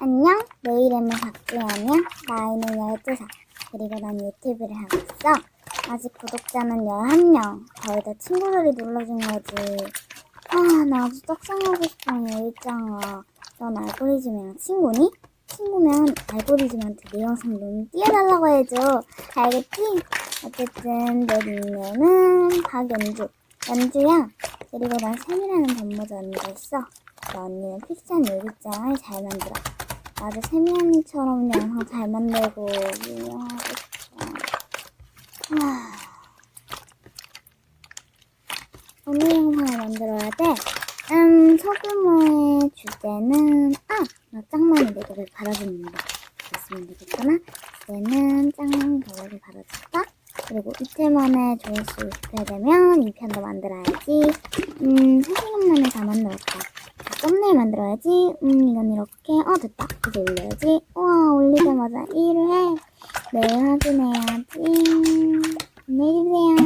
안녕, 내 이름은 박주연이야. 나이는 12살. 그리고 난 유튜브를 하고 있어. 아직 구독자는 11명. 거의 다 친구들이 눌러준 거지. 아, 나 아주 떡상하고 싶어, 일장아. 넌 알고리즘이랑 친구니? 친구면 알고리즘한테 내 영상 너무 띄워달라고 해줘. 알겠지? 어쨌든 내 닉네임은 박연주. 연주야. 그리고 난 샘이라는 단모자 언니가 있어. 그 언니는 픽션 일기장을 잘 만들어. 나도 세미 언니처럼 영상 잘 만들고 유명하고 싶어. 하... 오늘 영상을 만들어야 돼. 음, 소규모의 주제는 아! 나 짱만이 내 곡을 바라줍니다. 됐으면 되겠구나. 주제는 짱만이 곡을 바라줬다. 그리고 이틀 만에 조회수 6회 되면 2편도 만들어야지. 음, 3시간 만에 다 만들었다. 썸네일 만들어야지. 음, 이건 이렇게. 어, 됐다. 이제 올려야지. 우와, 올리자마자 1을 해. 내일 확인해야지. 안녕히 계세요.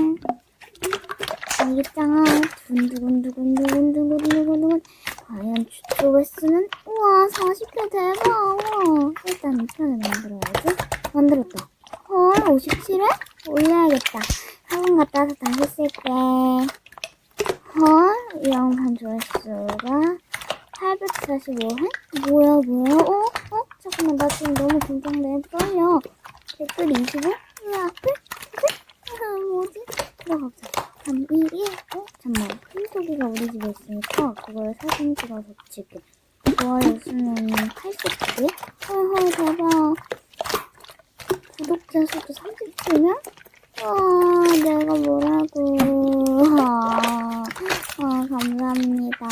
알겠잖아. 두근두근두근두근두근두근두근. 과연 주초 횟수는? 우와, 40회 대박. 우와. 일단 2편을 만들어야지. 만들었다. 헐, 57회? 올려야겠다. 학원 갔다 와서 다시 쓸게. 헐, 이 영상 조회수가 845회? 뭐야, 뭐야? 어? 어? 잠깐만, 나 지금 너무 긴장돼. 떨려. 댓글 25? 왜 앞에? 아, 뭐지? 들어가보자. 3, 2, 1. 어? 잠깐만. 핀토기가 우리 집에 있으니까 그걸 사진 찍어서 붙일게. 좋아요 수는 82개? 헐헐, 대박. 구독자 수도 30개면? 와, 내가 뭐라고. 아, 아, 감사합니다.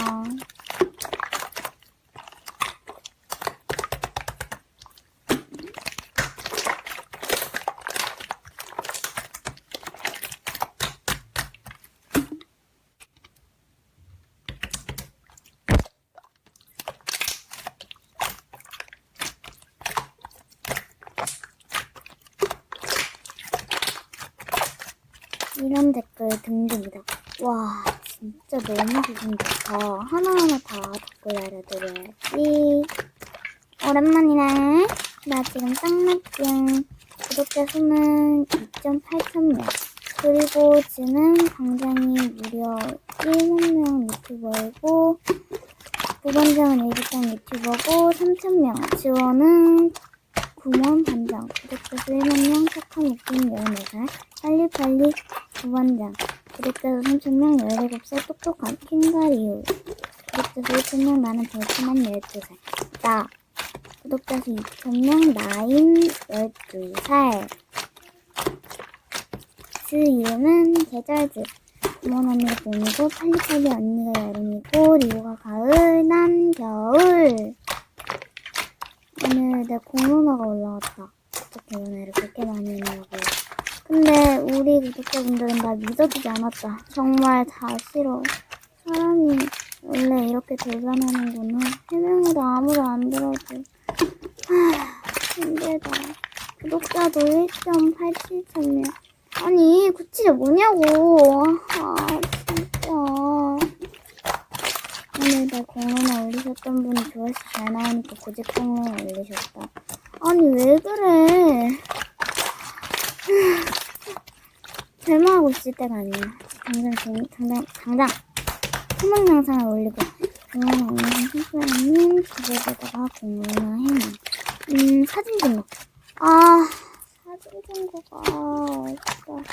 이런 댓글 등등이다. 와, 진짜 너무 기분 좋다. 하나하나 다 댓글 알려드려야지. 오랜만이네. 나 지금 짱맛중 구독자 수는 2.8천 명. 그리고 지금 당장이 무려 1만 명 유튜버이고, 부반장은 일기장 유튜버고, 3천 명. 지원은 9만 반장. 구독자 수 1만 명, 착한 웃긴 14살. 빨리빨리 부반장. 구독자 수 3천명 17살 똑똑한 킹가리우. 구독자 수 1천명 나는 벌크만 12살. 나. 구독자 수 2천명 나인 12살. 주 이름은 계절즈. 구몬 언니가 봄이고 팔리팔리 언니가 여름이고 리오가 가을 난 겨울. 오늘 내 공론화가 올라왔다. 어떻게 연애를 그렇게 많이 했냐고. 근데 우리 구독자분들은 나 믿어주지 않았다. 정말 다 싫어. 사람이 원래 이렇게 돌변하는구나. 해명해도 아무도 안 들어줘. 하, 힘들다. 구독자도 1.87천 명. 아니, 구치가 뭐냐고. 아, 진짜. 오늘 내 공론화 올리셨던 분이 조회수 잘 나오니까 고집 공론화 올리셨다. 아니, 왜 그래. 절망하고 있을 때가 아니야. 당장, 재미, 당장, 당장, 소문 영상을 올리고, 공원화 올리는 신부님 기재에다가 공원화 해놔. 음, 사진 등록. 아, 사진 등록아, 어렵다.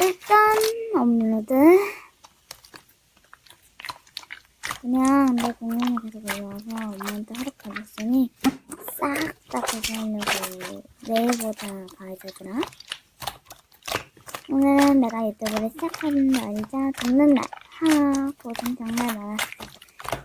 일단, 업로드. 그냥 내 공원에 계속 올라와서 엄마한테 허락받았으니, 싹다 제거하려고 내일보다 가해주더라. 오늘은 내가 유튜브를 시작하는 날이자 듣는 날. 하, 고생 정말 많았어.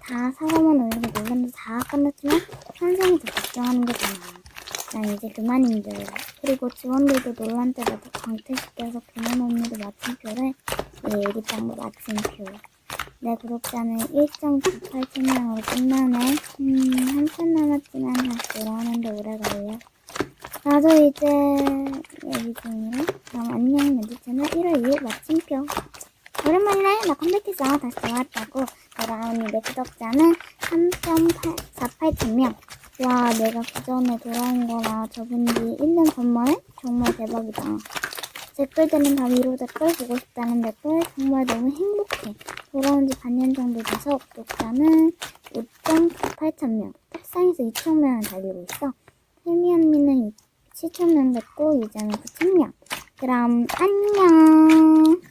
다 사과만 올리고 논란도 다 끝났지만 현상이 더 걱정하는 게 좋아. 난 이제 그만인 줄. 그리고 지원들도 논란 때마다 강퇴시켜서 그만 언니도 마침표래. 얘 일기장도 마침표. 내 구독자는 1.98천 명으로 끝나네. 음, 한참 남았지만 다시 돌아오는데 오래 걸려. 나도 이제 얘기 중이라. 그럼 안녕 멘트 채널 1월 2일 마침표. 오랜만이네. 나 컴백했어. 다시 돌아왔다고. 돌아온 우리 구독자는 3.48천 명. 와, 내가 그 전에 돌아온 거라 적은 지 1년 반 만에? 정말 대박이다. 댓글들은 다 위로 댓글 보고 싶다는 댓글 정말 너무 행복해. 돌아온 지 반년 정도 돼서 구독자는 5.8천 명, 팔상에서 2천 명을 달리고 있어. 혜미 언니는 7천 명 됐고 유자는 9천 명. 그럼 안녕.